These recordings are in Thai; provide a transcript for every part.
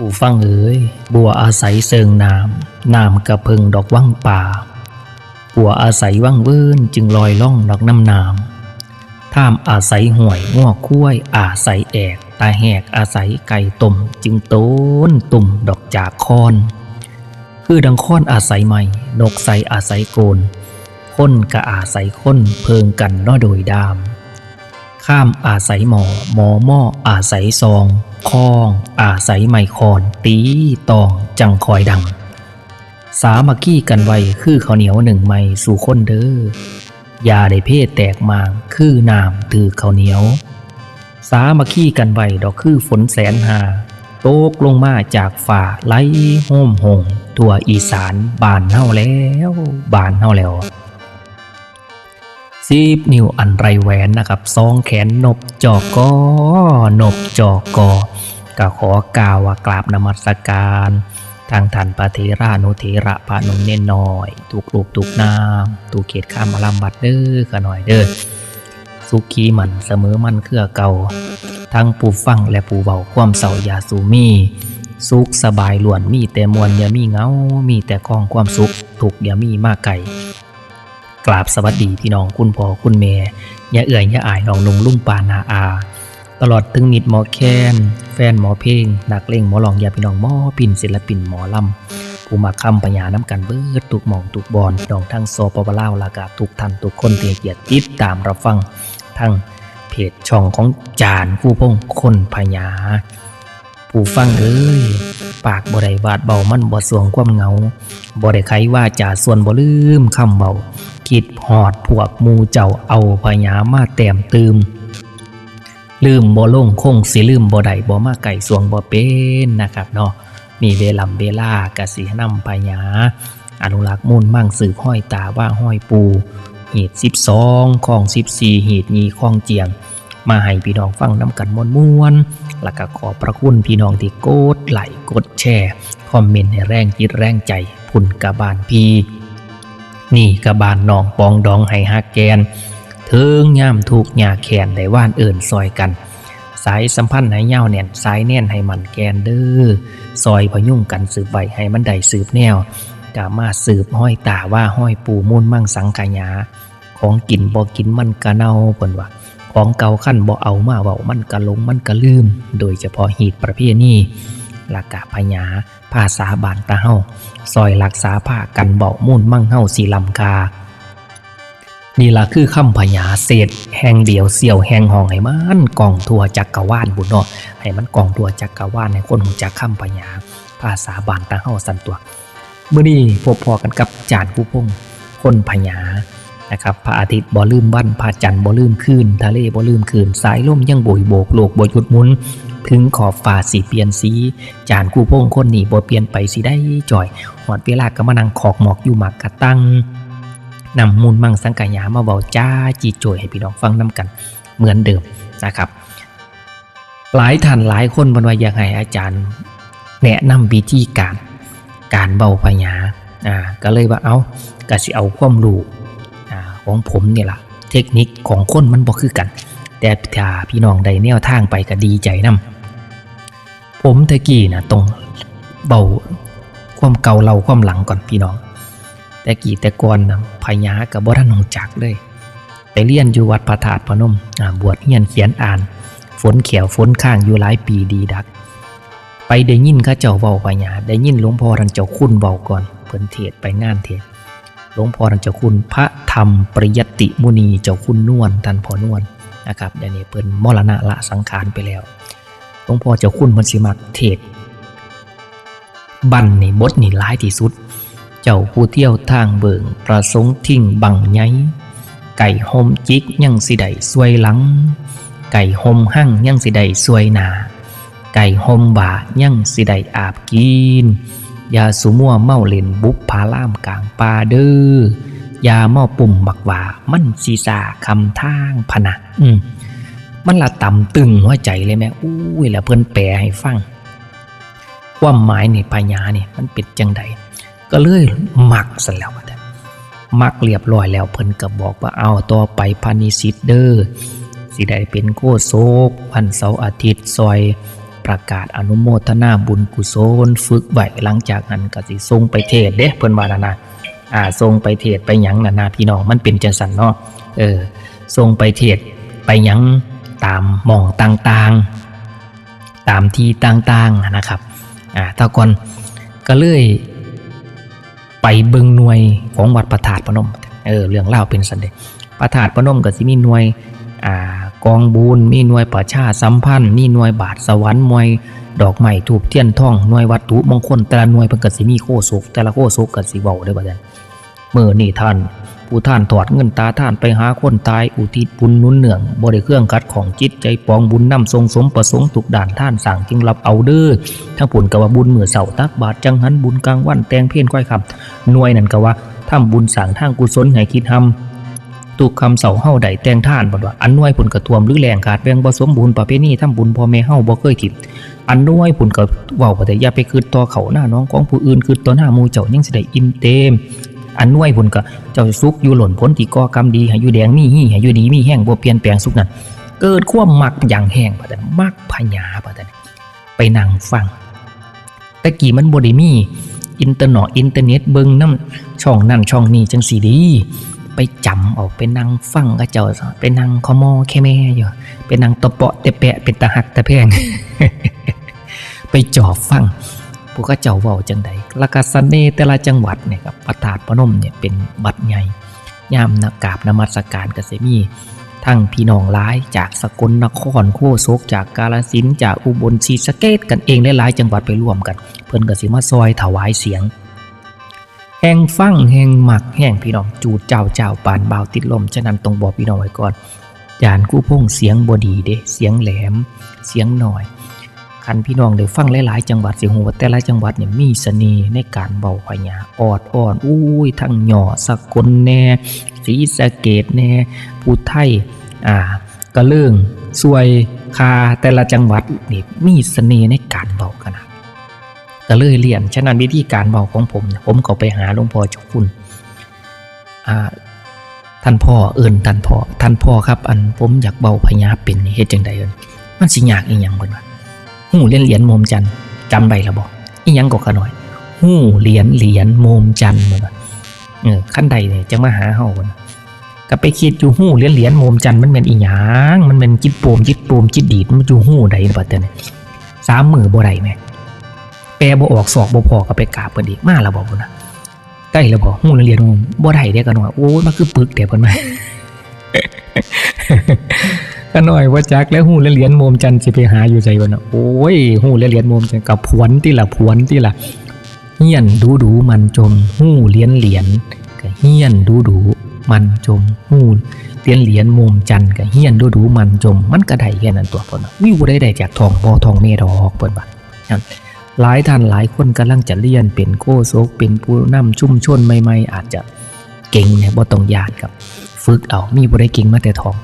ผู้ฟังเอ๋ยบัวอาศัยเสิงน้ำน้ำกระเพิงดอกว่างป่าบัวอาศัยว่างเวิ้นจึงลอยล่องดอกน้ำน้ำท่ามอาศัยห่วยง้อคุ้ยอาศัยแอกตาแหกอาศัยไก่ต้มจึงโต้นตุ่มดอกจากคอน คือดังค้อนอาศัยใหม่นกใสอาศัยโกนคนกะอาศัยคนเพิงกันนาะโดยดาม ข้ามอาศัยหมอหมอหม้ออาศัยซอง คล้องอาศัยไมคอน ตีตองจังคอยดัง สามัคคีกันไว้คือข้าวเหนียวหนึ่งไม่สู่คนเด้ออย่าได้เพศแตกมางคือน้ำถือข้าวเหนียว สามัคคีกันไว้ดอกคือฝนแสนหาโตกลงมาจากฝ่าไหลโห้มหงทั่วอีสานบานเฮาแล้ว บานเฮาแล้ว ซีบนิ้วอันไรแหวนนะครับซองแขนนบจอกกอนบจอกกอก็ขอกล่าวว่ากราบนมัสการ ทางท่านปฏิรานุเทระพระนมเน่นน้อย ถูกลูกถูกน้ำถูกเขตข้ามมาลำบัดเด้อขะหน่อยเด้อสุขีมันเสมอมันเครือเก่า ทั้งผู้ฟังและผู้เบาความเศร้ายาสูมี สุขสบายล้วนมีแต่มวลอย่ามีเงา มีแต่กองความสุขถูกอย่ามีมากไก่ กราบสวัสดีพี่น้องคุณพ่อคุณแม่อย่าเอื่อยย่าอายน้องนุ่งลุงปานาอา ตลอดถึงนิดหมอแคนแฟนหมอเพลงนักเล่งหมอลองอย่าพี่น้องหมอปิ่นศิลปินหมอลำผู้มาคำปัญญาน้ำกันเบิดทุกหมองทุกบอลพี่น้องทั้งโซปปลาวลากาทุกท่านทุกคนเตียเกียรติติดตามรับฟังทั้งเพจช่องของจานผู้พงคนพญา ผู้ฟังเอ้ยปากบ่ได้วาดเบามันบ่สวงความเงาบ่ได้ไขว่าจาส่วนบ่ลืมคำเบาคิดหอดพวกมูเจ้าเอาพญามาแต้มตืมลืมบ่ลงคงสิลืมบ่ได้บ่มาไก่สวงบ่เป็นนะครับเนาะมีเวลาเวลากะสินำพญาอนุรักษ์มุ่นมั่งสืบห้อยตาว่าห้อยปูหีด12ของ14หีดนีของเจียง มาให้พี่น้องฟังน้ำกันมวนมวนแล้วก็ขอพระคุณพี่น้องที่กดไลค์กดแชร์ คอมเมนต์ให้แรงจิตแรงใจพุ่นกะบานพี่นี่กะบานน้องปองดองให้ฮักแกนเทิงย่ามถูกหยาแขนได้ว่านเอิ่นซอยกัน สายสัมพันธ์ให้เย่าแน่นสายแน่นให้มันแกนเด้อซอยพยุ่งกันสืบไว้ให้มันได้สืบแนวกามาสืบห้อยตาว่าห้อยปูมุ่นมั่งสังกายา ของกินบ่กินมันกะเน่าเพิ่นว่า ของเก่าขั้นบ่เอามาเว้ามันกะลงมันกะลืม โดยเฉพาะหีดประเภทนี้หลักกะพญาภาษาบานตาเฮาซอยรักษาผ้ากันเบามุ่นมั่งเฮาสีลำคา นี่ล่ะคือคำพญาเศษแห่งเดียวเสี่ยวแห่งห้องให้มันกองทัวจักกรวาลบุญเนาะให้มันกองทัวจักกรวาลให้คนหูจักคำพญาภาษาบานตาเฮาสันตัวเมื่อนี้พบพอกันกับจานผู้พงคนพญา นะครับพระอาทิตย์บ่ลืมวันพระจันทร์บ่ลืมคืนทะเลบ่ลืมคืนสายลมยังโบยโบกโลกบ่หยุดหมุนถึงขอบฟ้าสีเปลี่ยนสี จานกู้พงคนนี้บ่เปลี่ยนไปสิได้จ่อยหอดเวลาก็มานั่งขอกหมอกอยู่หมักกะตั้งนำมูลมังสังกายามาเบาจ้าจีโจยให้พี่น้องฟังน้กันเหมือนเดิมนะครับ หลายท่านหลายคนบนว่าอยากให้อาจารย์ แนะนำวิธีการการเบาพญาอ่าก็เลยว่าเอาก็สิเอาความรู้ ของผมเนี่ยล่ะ เทคนิคของคนมันบ่คือกัน แต่ถ้าพี่น้องได้แนวทางไปก็ดีใจนํผมตะกี้นะตรงเบาความเก่าเราความหลังก่อนพี่น้อง แต่กี้แต่ก่อนนะพญากับบ่ทันหงจักเลยไปเรียนอยู่วัดพระธาตุพนมบวชเรียนเขียนอ่าน ฝนเขียวฝนข้างอยู่หลายปีดีดัก ไปได้ยินข้าเจ้าเว้าพญาได้ยินหลวงพ่อท่านเจ้าคุณเว้าก่อนเพิ่นเทศไปงานเทศหลวงพ่อท่านเจ้าคุณพระ รมปริยติมุนีเจ้าคุณนวลท่านพ่อนวลนะครับเดี๋ยวนี้เพิ่นมรณะละสังขารไปแล้วหลวงพ่อเจ้าคุณเพิ่นสิมักเทศบันนี่บทนี่หลายที่สุด เจ้าผู้เที่ยวทางเบิงประสงค์ทิ้งบังไงไก่หมจิกยังสิได้สวยหลัง ไก่หมหั่งยังสิได้สวยหนาไก่หมบ่ายังสิได้อาบกินยาสุมัวเมาเล่นบุกพาล่ามกลางป่าเด้อ ยาเมาปุ่มบักหว่ามันสีสาคำทางพนะอืมมันละต่ำตึงหัวใจเลยแม่อุ้ยแล้วเพิ่อนแปลให้ฟังควาหมายในพญาเนี่ยมันเป็นจังใดก็เลยมักซะแล้วแต่มักเรียบร้อยแล้วเพิ่นก็บอกว่าเอาต่อไปพานิสิตเด้อสิได้เป็นโคโซกวันเสาร์อาทิตย์ซอยประกาศอนุโมทนาบุญกุศลฝึกไว้หลังจากนั้นก็สิส่งไปเทศเด้เพิ่นว่านั่นนะ อ่าส่งไปเทศไปยังนั่นนะพี่น้องมันเป็นจังซั่นเนาะเออส่งไปเทศไปยังตามหม่องต่างๆ ตามที่ต่างๆนะครับอ่าถ้าก่อนก็เลยไปเบิงหน่วยของวัดประธาตพนมเออเรื่องเล่าเป็นสันเดประธาตพนมก็สิมีหน่วยอ่ากองบุญมีหน่วยประชาสัมพันธ์มีหน่วยบาทสวรรค์หน่วย ดอกไม้ถูกเทียนท่องหน่วยวัตถุมงคลแต่ละหน่วยเพิ่นก็สิมีโคศกแต่ละโคศกก็สิเว้าได้บ่ซั่นมื้อนี้ท่าน ผู้ท่านถอดเงินตาท่านไปหาคนตายอุทิศบุญนุนเนื่องบ่ได้เครื่องกัดของจิตใจปองบุญนำทรงสมประสงค์ทุกด่านท่านสั่งจึงรับเอาเด้อทั้งผลก็ว่าบุญมื้อเสาตักบาทจังหันบุญกลางวันแตงเพี้ยนก้อยคำหน่วยนั่นก็ว่าทำบุญสร้างทางกุศลให้คิดทำทุกคำเสาเฮาใดแต่งท่านบ่ว่าอันน่วยผลกระทวมหรือแรงขาดแบ่งบ่สมบูรณ์ประเพณีทำบุญพ่อแม่เฮาบ่เคยถิบ อันน่วยผลก็เว้าบ่แต่อย่าไปคืดต่อเขาหน้าน้องของผู้อื่นคืดต่อหน้ามูเจ้ายังสิได้อิ่มเต็มอันน่วยผลก็เจ้าสุขอยู่หล่นผลที่ก่อกรรมดีให้อยู่แดงมีหีให้อยู่ดีมีแห้งบ่เปลี่ยนแปลงสุขนั้นเกิดความมักอย่างแห้งบ่แต่มักพญาบ่แต่ไปนั่งฟังตะกี้มันบ่ได้มีอินเทอร์เน็ตอินเทอร์เน็ตเบิ่งน้ำช่องนั่นช่องนี้จังสีดี ไปจำเอาไปนั่งฟังก็เจ้าไปนั่งคอมอแค่แม่อยู่ไปนั่งตะเปาะตะแปะเป็นตะหักตะแพง ไปจอฟังพวกก็เจ้าเว้าจังใดล้วก็เสน่ห์แต่ละจังหวัดเนี่ยครับประธาตพนมเนี่ยเป็นบัดใหญ่ยามนักกราบนมัสการก็สิมีทั้งพี่น้องหลายจากสกลนครโคโซกจากกาลสินจากอุบลศรีสะเกษกันเองหลายจังหวัดไปร่วมกัน เพิ่นก็สิมาซอยถวายเสียงแห่งฟังแห่งหมักแห่งพี่น้องจูดเจ้าเจ้าปานเบาติดลมฉะนั้นต้องบอกพี่น้องไว้ก่อนยานกู้พงเสียงบดีเด้เสียงแหลม เสียงหน่อย คันพี่น้องได้ฟังหลายๆ จังหวัดสิฮู้ว่าแต่ละจังหวัดเนี่ยมีเสน่ห์ในการเบาพญาออดอ่อนอุ้ยทั้งหย่อสกลแน่ศรีสะเกดแน่ผู้ไทยอ่ากระเรื่องสวยคาแต่ละจังหวัดนี่มีเสน่ห์ในการเบาขนาดก็เลยเรียนฉะนั้นวิธีการเบาของผม ผมก็ไปหาหลวงพ่อเจ้าคุณอ่าท่านพ่อเอิ่นท่านพ่อท่านพ่อครับ อันผมอยากเบาพญาเป็นเฮ็ดจังใดเอิ่นมันสิยากอีหยังเพิ่นว่า หู้เหรียญเหรียญโมมจันจำได้ละบ่อีหยังก็ขะหน่อยหู้เหรียญเหรียญโมมจันทร์เพิ่นเออขั้นใดเนี่ยจะมาหาเฮาเพิ่นก็ไปคิดอยู่หู้เหรียญเหรียญโมมจันมันเป็นอีหยังมันเป็นจิตโปมจิตโปมจิตดีดมันอยู่หู้ใดบัดเตอเนี่ยสามมือบ่ได้แม่แปลบ่ออกสอกบ่พอก็ไปกราบเพิ่นอีกมาล้วบอกพุ่นนะใกล้ล้วบอกหู้เหรียญโมมบ่ได้เด้กันว่าโอ้มันคือปึกแต่เพิ่นมา ก็หน่อยว่าจักแล้วหู้เหรียญเหรียญโมมจันทร์สิไปหาอยู่ใจบ่น่ะโอ้ยหู้เหรียญเหรียญโมมจันทร์กับผวนที่ละผวนที่ละเฮียนดูดูมันจมหูเหรียญเหรียญก็เฮียนดูดูมันจมหูเหรียญเหรียญมุมจันทร์กับเฮียนดูดูมันจม มันก็ได้แค่นั้นตัวเพิ่นนะวิวได้ได้จากทองบ่ทองเมดอกเพิ่นว่านั่นหลายท่านหลายคนกำลังจะเรียนเป็นโคโซกเป็นผู้นำชุมชนใหม่ๆอาจจะเก่งเนี่ยบ่ต้องยานครับ ฝึกเอามีบ่ได้เก่งมาแต่ทอง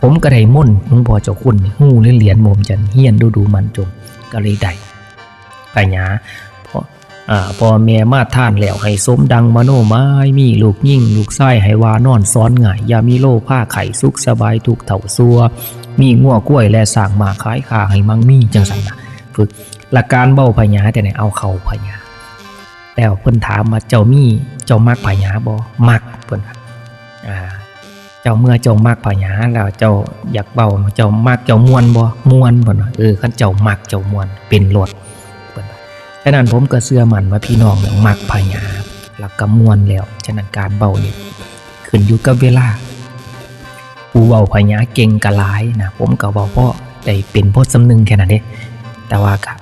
ผมก็ได้ม่นหลวงพ่อเจ้าคุณหู้เหรียญเหรียญมุมจันเฮียนดูดูมันจมก็เลยได้ปัญญาพออ่าพอแม่มาท่านแล้วให้สมดังมโนไม้มีลูกยิ่งลูกไส้ให้วานอนซ้อนง่ายอย่ามีโลผ้าไข่สุขสบายถูกเถ่าซัว มีงัวกล้วยและสร้างมาขายขาให้มั่งมีจังสันนะฝึกหลักการเบ้าพญาแต่ไหนเอาเข้าพญาแล้วเพิ่นถามมาเจ้ามีเจ้ามักพญาบ่มักเพิ่นอ่า เจ้าเมื่อเจ้ามักพญาแล้วเจ้าอยากเบาเจ้ามักเจ้ามวนบ่มวนเพิ่นว่าเออคันเจ้ามักเจ้ามวนเป็นรถเพิ่นาฉะนั้นผมก็เชื่อมันว่าพี่น้องเนี่ยมักพญาแล้วก็มวนแล้วฉะนั้นการเบานี่ขึ้นอยู่กับเวลาผู้เบาพญาเก่งกะหลายนะผมก็เว้าเพราะได้เป็นพจน์สำนึงแค่นั้นเด้แต่ว่าก็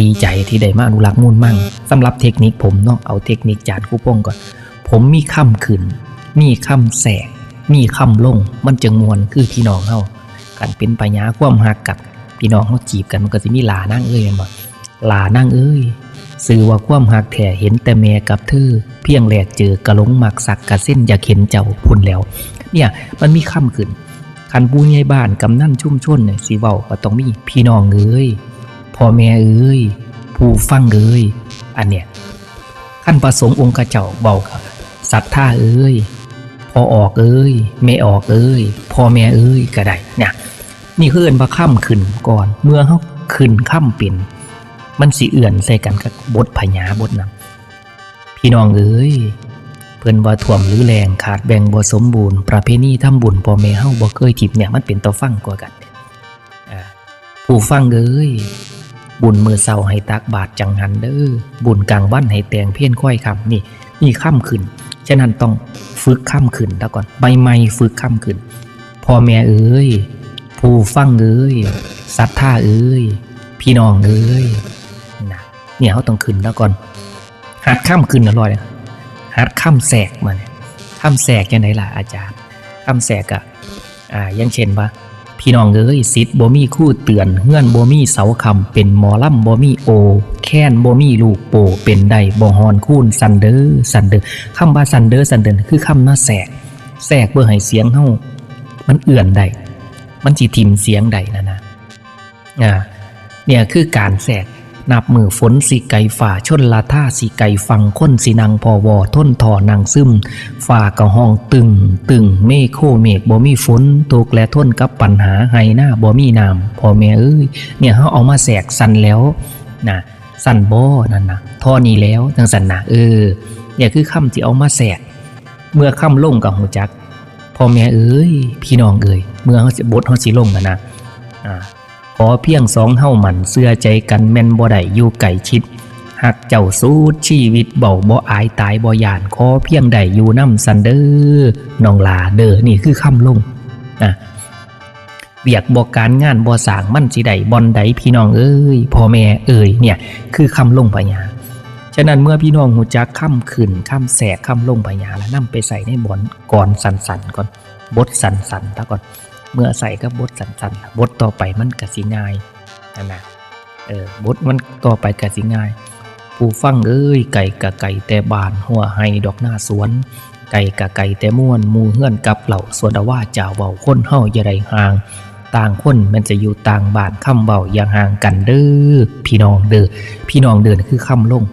ดีใจที่ได้มาอนุรักษ์มูลมั่งสำหรับเทคนิคผมเนาะเอาเทคนิคจานคู่ป้องก่อน ผมมีคำขึ้นมีคำแสก มีคำลงมันจึงมวนคือพี่น้องเฮากันเป็นปัญญาความหักกับพี่น้องเฮาจีบกันมันก็สิมีหลานั่งเอ้ยม่นบ่หลานั่งเอ้ยสื่อว่าความหักแท้เห็นแต่แม่กับเธอเพียงแหลกเจอกะหลงหมักสักกะเส้นอยากเห็นเจ้าพุ่นแล้ว เนี่ยมันมีคำขึ้นคันผู้ใหญ่บ้านกำนั่นชุ่มชนเนี่ยสิเว้าก็ต้องมีพี่น้องเอ้ยพ่อแม่เอ้ยผู้ฟังเอ้ยอันเนี้ยขั้นประสงค์องค์กระเจ้าเบาครับศรัทธาเอ้ย พอออกเอ้ยแม่ออกเอ้ยพ่อแม่เอ้ยก็ได้เนี่ยนี่คือเอิ้นว่าค่ำขึ้นก่อน เมื่อเขาขึ้นค่ำเป็นมันสิเอื่อนใส่กันกับบทพญาบทนั้นพี่น้องเอ้ยเพิ่นว่าท่วมหรือแรงขาดแบ่งบ่สมบูรณ์ประเพณีทำบุญพ่อแม่เฮาบ่เคยทิมเนี่ยมันเป็นตัวฟังกว่ากันผู้ฟังเอ้ยบุญมือเศร้าให้ตักบาตรจังหันเด้อบุญกลางวันให้แตงเพี้ยนค่อยคำนี่นี่ค่ำขึ้น ฉะนั้นต้อง ฝึกข้ามขึ้นแล้วก่อนใบไม้ฝึกข้ามขึ้นพ่อแม่เอ้ย ผู้ฟังเอ้ยศรัทธาเอ้ย พี่น้องเอ้ยนะเนี่ยเขาต้องขึ้นแล้วก่อนหัดข้ามขึ้นอร่อยหัดข้ามแสกมาเนี่ยข้ามแสกยังไงล่ะอาจารย์ข้ามแสกอะอ่าอยังเช่นว่า พี่น้องเอ้ยสิทธิ์บ่มีคู่เตือนเฮือนบ่มีเสาคำเป็นหมอลำบ่มีโอ แค้นบ่มีลูกโปเป็นได้บ่ฮอนคูนซันเดอร์ซันเดอร์คำว่าซันเดอร์ซันเดอร์คือคำหน้าแสกแสกเพื่อให้เสียงเฮามันเอื่อนได้มันจีทิมเสียงได้นะนะอ่าเนี่ยคือการแสก นับมือฝนสีไก่ฝ่าชนลาท่าสีไก่ฟังค้นสีนังพอวอท้นถอนางซึมฝ่ากะห้องตึงตึงเมฆโคเมฆบ่มีฝนตกและท้นกับปัญหาไห้หน้าบ่มีน้ำพ่อแม่เอ้ยเนี่ยเขาเอามาแสกสันแล้วนะสันบ่นั่นนะท่อนี้แล้วจังสันนะเออเนี่ยคือคำที่เอามาแสกเมื่อค่ำลงกับหูจักพ่อแม่เอ้ยพี่น้องเอ้ยเมื่อเขาบทเขาสิลงนะนะอ่า อเพียงสองเฮ้าหมันเสื้อใจกันแม่นบ่ได้อยู่ไก่ชิดหักเจ้าสู้ชีวิตเบาบ่อายตายบ่ยานขอเพียงได้อยู่น้ำสันเดอร์น้องลาเด้อนี่คือคำลงนะเบียกบอกการงานบ่สางมั่นสิได้บอนใดพี่น้องเอ้ยพ่อแม่เอ้ยเนี่ยคือคำลงพญาฉะนั้นเมื่อพี่น้องหูจักคำขึ้นคำแสกคำลงพญาแล้วนํไปใส่ในบอนก่อนสันสันก่อนบทสันสันๆแล้วก่อน เมื่อใส่กับบทสันๆบทต่อไปมันกสิง่ายนั่นะเออบทมันต่อไปกสิง่าย ผู้ฟังเอ้ยไก่กะไก่แต่บานหัวไห้ดอกหน้าสวน ไก่กะไก่แต่ม่วนมูเฮือนกับเหล่าสวนว่าจ่าเบาคนเฮาอย่าได้ห่าง ต่างคนมันจะอยู่ต่างบ้านคำเบาอย่างห่างกันเด้อพี่น้องเด้อพี่น้องเด้อคือคำลง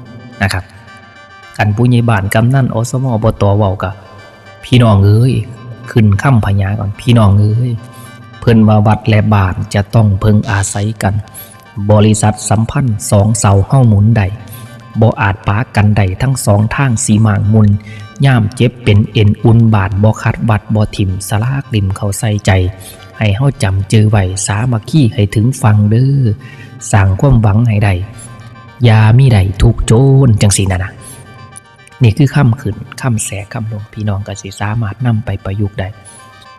นะครับกันผู้ใหญ่บ้านกำนันอสมอบตเว้ากับพี่น้องเอ้ย ขึ้นคำพญาก่อนพี่น้องเอ้ยเพิ่นว่าวัดและบานจะต้องเพึงอาศัยกัน บริษัทสัมพันธ์สองเสาเฮ้าหมุนใดบ่อาจปากันใดทั้งสองทางสีมางมุนย่ามเจ็บเป็นเอ็นอุ่นบาดบ่คัดบัดบ่ถิ่มสลากริมเขาใส่ใจ ให้เฮาจำเจอไว้สามัคคีให้ถึงฟังเด้อสร้างความหวังให้ได้ยามีใดทุกโจรจังสีนะนะ นี่คือคำขึ้นคำแสคำลงพี่น้องก็สิสามารถนำไปประยุกต์ได้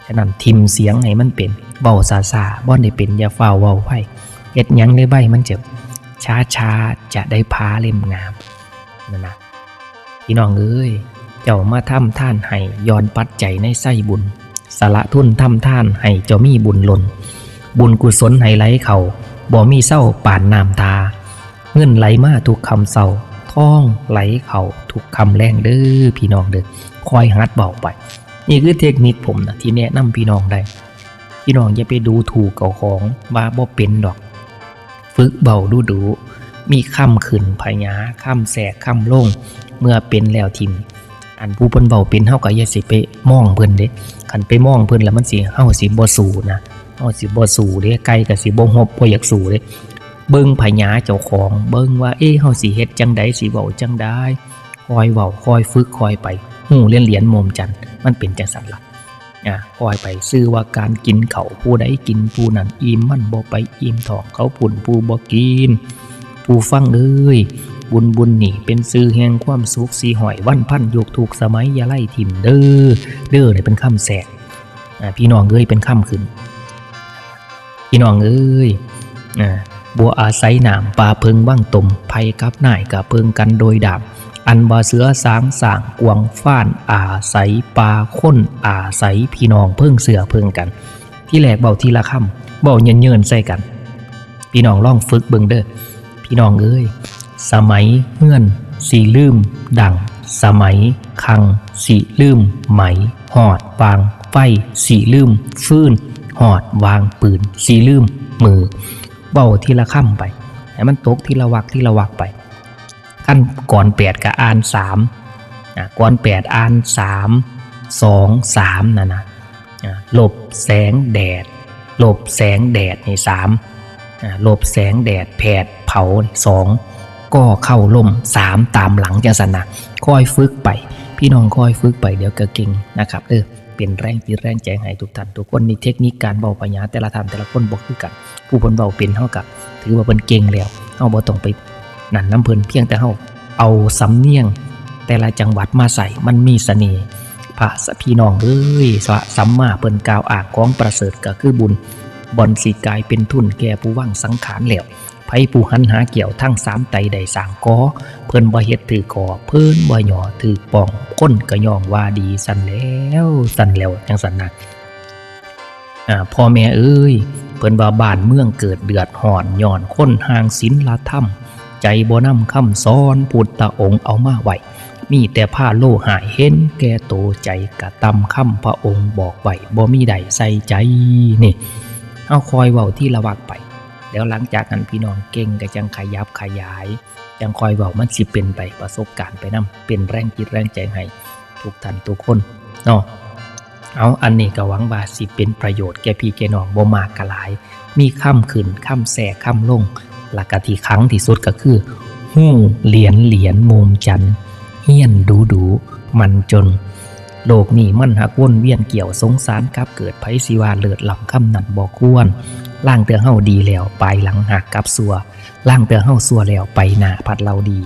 ฉะนั้นทิมเสียงให้มันเป็นเบาซาซาบ่ได้เป็นยาฟ้าวเว้าไว้เฮ็ดยังได้ใบมันเจะช้าช้าจะได้พาเล่มงามนั่นนะพี่น้องเอ้ยเจ้ามาทำท่านให้ย้อนปัจจัยในไส้บุญสละทุนทำท่านให้เจ้ามีบุญหล่นบุญกุศลให้ไหลเขาบ่มีเศร้าป่านน้ำตา เงินไหลมาทุกคำเศร้าท่องไหลเขา ทุกคำแรงเด้อพี่น้องเด้อคอยฮัดเบาไป นี่คือเทคนิคผมนะที่แนะนำพี่น้องได้พี่น้องอย่าไปดูถูกเก่าของว่าบ่เป็นดอก ฝึกเบาดูดูมีคำขึ้นพญาคำแสกคำลงเมื่อเป็นแล้วทิมอันผู้เพิ่นเบาเป็นเฮาก็อย่าสิไปมองเพิ่นเด้คันไปมองเพิ่นแล้วมันสิเฮาสิบ่สู้นะเฮาสิบ่สู้เด้ไกลก็สิบ่ฮบบ่อยากสู้เด้เบิ่งพญาเจ้าของ เบิ่งว่าเอ๊ะเฮาสิเฮ็ดจังใดสิเว้าจังได้ คอยเว้าคอยฝึกคอยไปหูเรียนเหรียญมมจันมันเป็นจังซั่นละอะปล่อยไปซื้อว่าการกินเขาผู้ใดกินผู้นั้นอิ่มมันบ่ไปอิ่มทองเขาผุ่นผู้บ่กินผู้ฟังเอ้ยบุญบุญนี่เป็นซื้อแห่งความสุขสีหอยวันพันยกถูกสมัยยาไล่ถิ่มเด้อเด้อเนี่ยเป็นคำแสกอะพี่น้องเอ้ยเป็นคำขึ้น พี่น้องเอ้ยอะบัวอาศัยหนามปลาเพิงว่างตมภัยกับนายกับเพิงกันโดยดาบ อันบ่เสือสางสางกวงฟ้านอาศัยปลาค้นอาศัยพี่น้องเพิ่งเสือเพิ่งกัน ที่แหลกเบาทีละคำเบาเยินเยินใส่กัน พี่น้องล่องฝึกเบิงเด้อพี่น้องเอ้ยสมัยเฮือนสีลืม ดังสมัยคังสีลืม ไหม หอดวางไฟสีลืม ฟื้น หอดวางปืนสีลืม มือเบาทีละคำไป ให้มันตกทีละวักทีละวักไป ขั้นก่อนแปดกับอ่านสามก่อนแปดอ่านสามสองสามนะนะอะหลบแสงแดด หลบแสงแดดในสามหลบแสงแดดแผดเผาสองก็เข้าล่มสามตามหลังจังสนะค่อยฝึกไป พี่น้องค่อยฝึกไปเดี๋ยวก็เก่งนะครับเออเป็นแรงจิตแรงใจให้ทุกท่านทุกคนนี่เทคนิคการเบาปัญญาแต่ละท่านแต่ละคนบอกคือกัน ผู้เพิ่นเบาเป็นเท่ากับ ถือว่าเพิ่นเก่งแล้วเฮาบ่ต้องไป นั่นน้ำเพลินเพียงแต่เฮาเอาสำเนียง แต่ละจังหวัดมาใส่มันมีเสน่ห์พระสพี่น้องเอ้ยสะสัมมาเพิ่นกล่าวอ้างของประเสริฐก็คือบุญบอนสิกายเป็นทุนแก่ผู้ว่างสังขารแล้วไผผู้หันหาเกี่ยวทั้งสามไตใดสางกอเพิ่นบ่เฮ็ดถือกอเพิ่นบ่หย่อถือป่องคนก็ย่องว่าดีสั่นแล้วสั่นแล้วจังซั่นนะอ่าพ่อแม่เอ้ยเพิ่นว่าบ้านเมืองเกิดเดือดห่อนย้อนคนห่างศีลละธรรม ใจบ่นำคำสอนพุทธองค์เอามาไว้มีแต่ผ้าโลหายเห็นแก่โตใจกะตำคำพระองค์บอกไว้บ่มีใดใส่ใจนี่เอาคอยเว้าที่ละวักไป แล้วหลังจากนั้นพี่น้องเก่งก็จังขยับขยายยังคอยเว้ามันสิเป็นไปประสบการณ์ไปนํเป็นแรงจิตแรงใจให้ทุกท่านทุกคนเนาะเอาอันนี้ก็หวังว่าสิเป็นประโยชน์แก่พี่แก่น้องบ่มากกะหลาย มีค่ำขึ้นค่ำแสค่ำลง หลักกะที่ครั้งที่สุดก็คือหู้เหรียญเหรียญมุมจันเฮียนดูดูมันจน โลกนี้มันหักวนเวียนเกี่ยวสงสารกับเกิดไผสิวาเลิศลำคำนันบ่ควรล่างเตือเฮาดีแล้วไปหลังหักกับสัวล่างเตือเฮาสัวแล้วไปหน้าพัดเราดี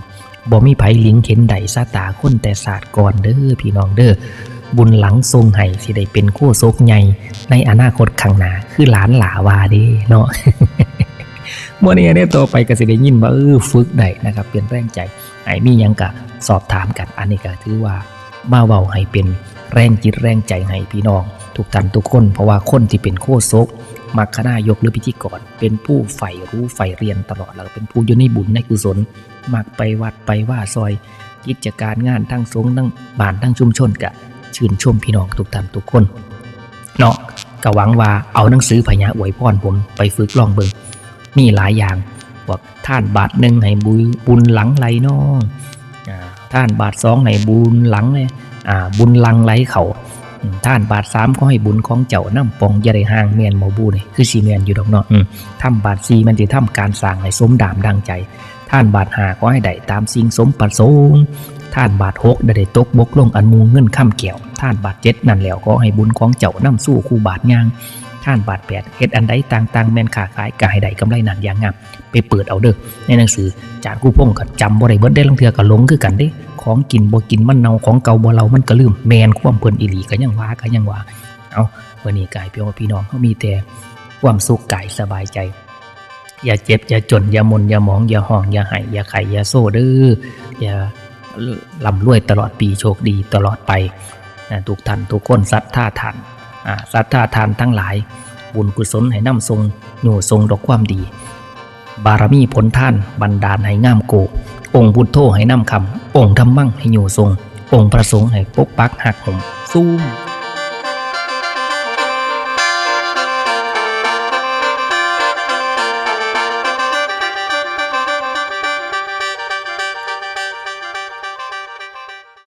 บ่มีไผลิงเข็นใดซาตาคนแต่ศาสตร์ก่อนเด้อพี่น้องเด้อบุญหลังทรงให้สิได้เป็นคู่โซกใหญ่ในอนาคตข้างหน้าคือหลานหลาวาเด้เนาะ เมื่อนี้เนี่ยต่อไปก็สิได้ยินว่าเออฝึกได้นะครับเป็นแรงใจไอ้มียังกะสอบถามกันอันนี้ก็ถือว่ามาเว้าให้เป็นแรงจิตแรงใจให้พี่น้อง ทุกท่านทุกคน เพราะว่าคนที่เป็นโคศกมักคณายกหรือพิธีกรเป็นผู้ใฝ่รู้ใฝ่เรียนตลอดแล้วเป็นผู้อยู่ในบุญในกุศลมักไปวัดไปว่าซอยกิจการงานทั้งสงฆ์ทั้งบ้านทั้งชุมชนกะชื่นชมพี่น้องทุกท่านทุกคนเนาะก็หวังว่าเอาหนังสือพญาอวยพรผมไปฝึกลองเบิง มีหลายอย่างบอกท่านบาทหนึ่งให้บุญบุญหลังไหลน้องอ่าท่านบาทสองให้บุญหลังเลยอ่าบุญหลังไหลเขาอืมท่านบาทสามก็ให้บุญของเจ้าน้ำปองอยาได้ห่างเมียนหมอบูนี่คือสีเมียนอยู่ดอกเนาะอืมทำบาทสี่มันจะทำการสร้างให้สมดามดังใจ ท่านบาทหาก็ให้ได้ตามสิ่งสมประสงค์ท่านบาทหกได้ได้ตกบกลงอันมูเงินข้ามแก้วท่านบาทเจ็ดนั่นแล้วก็ให้บุญของเจ้าน้ำสู้คู่บาทย่าง ท่านบาทแปดเฮ็ดอันใดต่างๆ แม่นขาขายก็ให้ได้กำไรนั่นอย่างงามไปเปิดเอาเด้อในหนังสือจานกู้พงก็จำบ่ได้เบิดได้ลังเทือก็หลงคือกันเด้ ของกินบ่กินมันเน่าของเก่าบ่เรามันก็ลืมแมนความเพิ่นอีหลีก็ยังว่าก็ยังว่าเอาวันนี้กายพี่ว่าพี่น้องเขามีแต่ความสุขกายสบายใจ อย่าเจ็บ อย่าจน อย่ามนอย่ามอง อย่าห้อง อย่าไห้อย่าไข่อย่าโซ่เด้ออย่าลำรวยตลอดปีโชคดีตลอดไปนะทุกท่านทุกคนศรัทธาท่าน ศรัทธาทานทั้งหลาย บุญกุศลให้นำทรงหนูทรงดอกความดี บารมีผลท่านบันดาลให้งามโก องค์พุทโธให้นำคำองค์ธรรมั่งให้อยู่ทรง องค์ประสงค์ให้ปกปักหักผมซูม